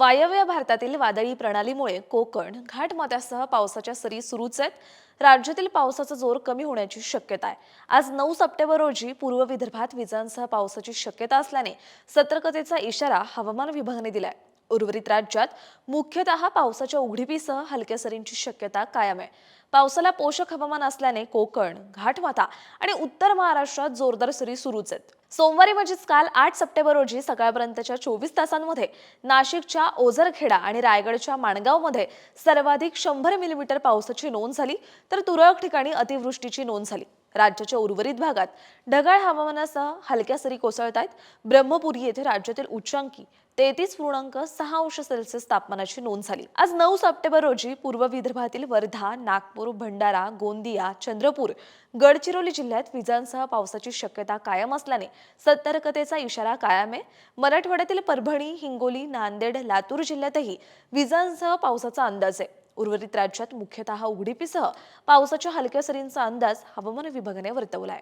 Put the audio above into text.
वायव्य भारतातील वादळी प्रणालीमुळे कोकण घाटमाथ्यासह पावसाच्या सरी सुरूच आहेत. राज्यातील पावसाचा जोर कमी होण्याची शक्यता आहे. आज नऊ सप्टेंबर रोजी पूर्व विदर्भात विजांसह पावसाची शक्यता असल्याने सतर्कतेचा इशारा हवामान विभागाने दिलाय. उर्वरित राज्यात मुख्यतः पावसाच्या उघडीपीसह हलक्या सरींची शक्यता कायम आहे. पावसाला पोषक हवामान असल्याने कोकण घाटमाथा आणि उत्तर महाराष्ट्रात जोरदार सरी सुरूच आहेत. सोमवारी म्हणजेच काल आठ सप्टेंबर रोजी सकाळपर्यंतच्या चोवीस तासांमध्ये नाशिकच्या ओझरखेडा आणि रायगडच्या माणगावमध्ये सर्वाधिक शंभर मिलीमीटर पावसाची नोंद झाली तर तुरळक ठिकाणी अतिवृष्टीची नोंद झाली. राज्याच्या उर्वरित भागात ढगाळ हवामानासह हलक्या सरी कोसळत आहेत ब्रह्मपुरी येथे राज्यातील उच्चांकी तेहतीस पूर्णांक सहा अंश सेल्सिअस तापमानाची नोंद झाली. आज नऊ सप्टेंबर रोजी पूर्व विदर्भातील वर्धा नागपूर भंडारा गोंदिया चंद्रपूर गडचिरोली जिल्ह्यात विजांसह पावसाची शक्यता कायम असल्याने सतर्कतेचा इशारा कायम आहे. मराठवाड्यातील परभणी हिंगोली नांदेड लातूर जिल्ह्यातही विजांसह पावसाचा अंदाज आहे. उर्वरित राज्यात मुख्यतः उघडीपीसह पावसाच्या हलक्या सरींचा अंदाज हवामान विभागाने वर्तवला आहे